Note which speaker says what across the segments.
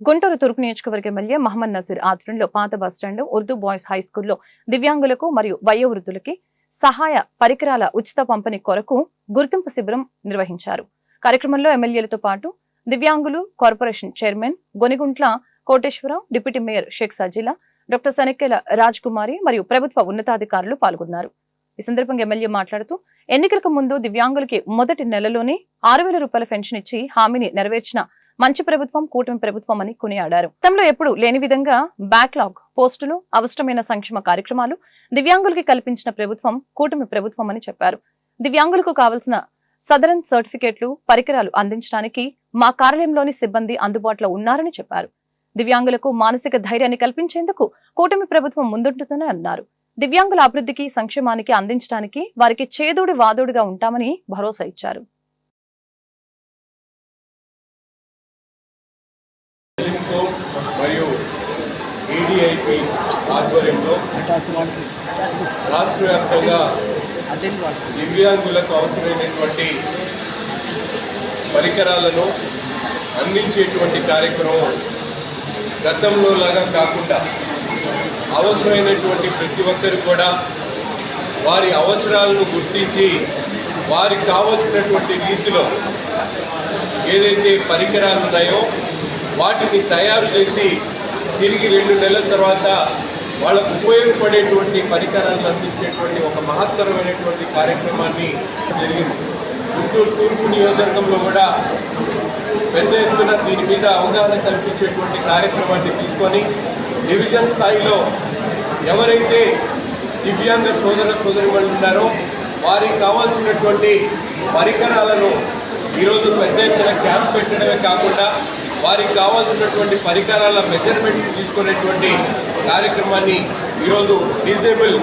Speaker 1: గుంటూరు తూర్పు నియోజకవర్గ ఎమ్మెల్యే మహమ్మద్ నజీర్ ఆధ్వర్యంలో పాత బస్టాండ్ ఉర్దూ బాయ్స్ హై స్కూల్లో దివ్యాంగులకు మరియు వయోవృద్ధులకి సహాయ పరికరాల ఉచిత పంపిణీ కొరకు గుర్తింపు శిబిరం నిర్వహించారు. కార్యక్రమంలో ఎమ్మెల్యేలతో పాటు దివ్యాంగులు corporation chairman Goniguntla Koteswara Rao deputy mayor Shaik Sajila doctor Sanakkela Raj Kumari మరియు ప్రభుత్వ ఉన్నతాధికారులు పాల్గొన్నారు. ఈ సందర్భంగా ఎమ్మెల్యే మాట్లాడుతూ ఎన్నికలకు ముందు దివ్యాంగులకి మొదటి నెలలోనే ఆరు వేల రూపాయల పెన్షన్ ఇచ్చి హామీని నెరవేర్చిన మంచి ప్రభుత్వం కూటమి ప్రభుత్వం అని కొనియాడారు. తమలో ఎప్పుడు లేని విధంగా బ్యాక్లాగ్ పోస్టులు అవసరమైన సంక్షేమ కార్యక్రమాలు దివ్యాంగులకి కల్పించిన ప్రభుత్వం కూటమి ప్రభుత్వం అని చెప్పారు. దివ్యాంగులకు కావలసిన సదరన్ సర్టిఫికేట్లు పరికరాలు అందించడానికి మా కార్యాలయంలోని సిబ్బంది అందుబాటులో ఉన్నారని చెప్పారు. దివ్యాంగులకు మానసిక ధైర్యాన్ని కల్పించేందుకు కూటమి ప్రభుత్వం ముందుంటుందని అన్నారు. దివ్యాంగుల అభివృద్ధికి సంక్షేమానికి అందించడానికి వారికి చేదోడు వాదోడుగా ఉంటామని భరోసా ఇచ్చారు
Speaker 2: తో మరియు ఏడిఐపి ఆధ్వర్యంలో రాష్ట్ర వ్యాప్తంగా దివ్యాంగులకు అవసరమైనటువంటి పరికరాలను అందించేటువంటి కార్యక్రమం గతంలో లాగా కాకుండా అవసరమైనటువంటి ప్రతి ఒక్కరు కూడా వారి అవసరాలను గుర్తించి వారికి కావలసినటువంటి రీతిలో ఏదైతే పరికరాలు ఉన్నాయో వాటిని తయారు చేసి తిరిగి రెండు నెలల తర్వాత వాళ్ళకు ఉపయోగపడేటువంటి పరికరాలను అందించేటువంటి ఒక మహత్తరమైనటువంటి కార్యక్రమాన్ని జరిగింది. గుంటూరు తూర్పు నియోజకవర్గంలో కూడా పెద్ద ఎత్తున దీని మీద అవగాహన కల్పించేటువంటి కార్యక్రమాన్ని తీసుకొని డివిజన్ స్థాయిలో ఎవరైతే దివ్యాంగ సోదర సోదరిమణులు ఉన్నారో వారికి కావాల్సినటువంటి పరికరాలను ఈరోజు పెద్ద ఎత్తున క్యాంప్ పెట్టడమే కాకుండా వారికి కావాల్సినటువంటి పరికరాల మెజర్మెంట్స్ తీసుకునేటువంటి కార్యక్రమాన్ని ఈరోజు డిజేబుల్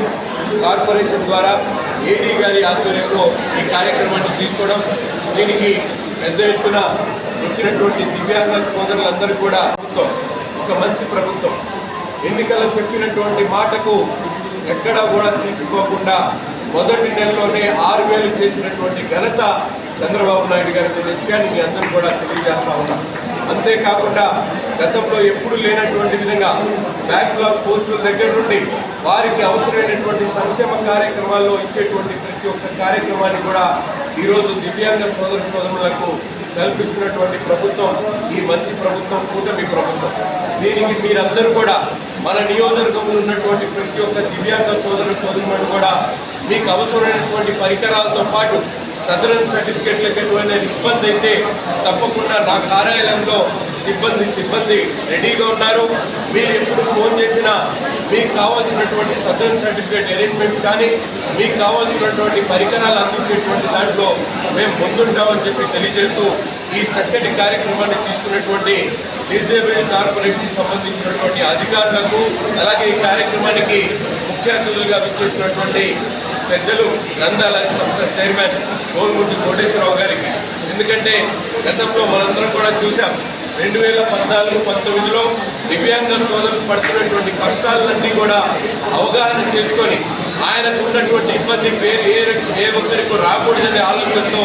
Speaker 2: కార్పొరేషన్ ద్వారా ఏడీ గారి ఆధ్వర్యంలో ఈ కార్యక్రమాన్ని తీసుకోవడం దీనికి పెద్ద ఎత్తున వచ్చినటువంటి దివ్యాంగ సోదరులందరూ కూడా ప్రభుత్వం ఒక మంచి ప్రభుత్వం. ఎన్నికల్లో చెప్పినటువంటి మాటకు ఎక్కడా కూడా తీసుకోకుండా మొదటి నెలలోనే ఆరు వేలు చేసినటువంటి ఘనత చంద్రబాబు నాయుడు గారి విషయాన్ని మీ అందరూ కూడా తెలియజేస్తా ఉన్నాం. అంతేకాకుండా గతంలో ఎప్పుడు లేనటువంటి విధంగా బ్యాక్లాగ్ పోస్టుల దగ్గర నుండి వారికి అవసరమైనటువంటి సంక్షేమ కార్యక్రమాల్లో ఇచ్చేటువంటి ప్రతి ఒక్క కార్యక్రమాన్ని కూడా ఈరోజు దివ్యాంగ సోదర సోదరులకు కల్పిస్తున్నటువంటి ప్రభుత్వం ఈ మంచి ప్రభుత్వం కూటమి ప్రభుత్వం. దీనికి మీరందరూ కూడా మన నియోజకవర్గంలో ఉన్నటువంటి ప్రతి ఒక్క దివ్యాంగ సోదర సోదరులను కూడా మీకు అవసరమైనటువంటి పరికరాలతో పాటు సదరన్ సర్టిఫికెట్లకు ఎటువంటి ఇబ్బంది అయితే తప్పకుండా నా కార్యాలయంలో సిబ్బంది సిబ్బంది రెడీగా ఉన్నారు. మీరు ఎప్పుడు ఫోన్ చేసినా మీకు కావాల్సినటువంటి సదరన్ సర్టిఫికేట్ అరేంజ్మెంట్స్ కానీ మీకు కావాల్సినటువంటి పరికరాలు అందించేటువంటి దాంట్లో మేము ముందుంటామని చెప్పి తెలియజేస్తూ ఈ చక్కటి కార్యక్రమాన్ని తీసుకున్నటువంటి డిజేబుల్ కార్పొరేషన్ సంబంధించినటువంటి అధికారులకు అలాగే ఈ కార్యక్రమానికి ముఖ్య అతిథులుగా విచ్చేసినటువంటి పెద్దలు గ్రంథాలయ సంస్థ చైర్మన్ కోరుముట్టి కోటేశ్వరరావు గారికి. ఎందుకంటే గతంలో మనందరం కూడా చూసాం రెండు వేల పద్నాలుగు పంతొమ్మిదిలో దివ్యాంగ సోదరులు పడుతున్నటువంటి కష్టాలన్నీ కూడా అవగాహన చేసుకొని ఆయనకు ఉన్నటువంటి ఇబ్బంది పేరు ఏ ఏ ఒక్కరికి రాకూడదనే ఆలోచనతో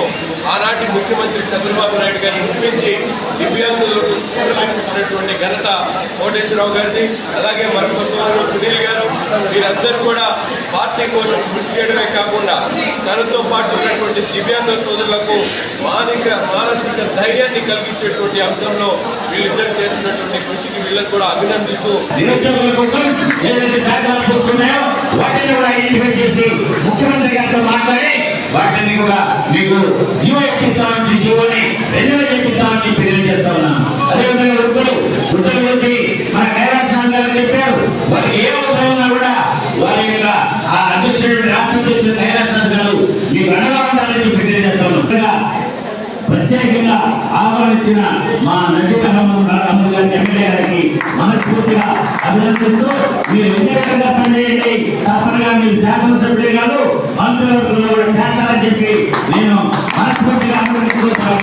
Speaker 2: ఆనాటి ముఖ్యమంత్రి చంద్రబాబు నాయుడు గారిని ఒప్పించి దివ్యాంగులకు స్కూటర్లు ఇప్పించినటువంటి ఘనత కోటేశ్వరరావు గారిది. అలాగే మరొక సోదరుడు సునీల్ గారు. వీరందరూ కూడా పార్టీ కోసం కృషి చేయడమే కాకుండా తనతో పాటు ఉన్నటువంటి దివ్యాంగ సోదరులకు మానిక మానసిక ధైర్యాన్ని కలిగించేటువంటి అంశంలో వీళ్ళిద్దరు చేస్తున్నటువంటి కృషికి వీళ్ళకు కూడా అభినందిస్తూ
Speaker 3: ముఖ్యమంత్రి గారితో మాట్లాడి కూడా మీకు జీవ ఎక్కిస్తామని జీవోని రెండు వేలు ఎక్కిస్తామని చెప్పి తెలియజేస్తా ఉన్నాను. అదేవిధంగా వృద్ధులు వృద్ధుల గురించి మన కైలాసనాథ్ గారు చెప్పారు. వారికి ఏ అవసరం ఉన్నా కూడా వారి యొక్క ఆ అధ్యక్షుడు రాష్ట్ర అధ్యక్షుడు కైలాసనాథ్ గారు మీకు అండగా ఉండాలని చెప్పి తెలియజేస్తా ఉన్నాను ప్రత్యేకంగా ఆహ్వానించిన మా నజీర్ అహ్మద్ అహ్మద్ గారి ఎమ్మెల్యే గారికి మనస్ఫూర్తిగా అభినందిస్తూ మీరు విజయవంతంగా పనిచేయండి. తప్పనిగా మీరు శాసనసభ్యులే కాదు మంత్రివర్గంలో కూడా చేస్తారని చెప్పి నేను మనస్ఫూర్తిగా అభినందిస్తున్నాను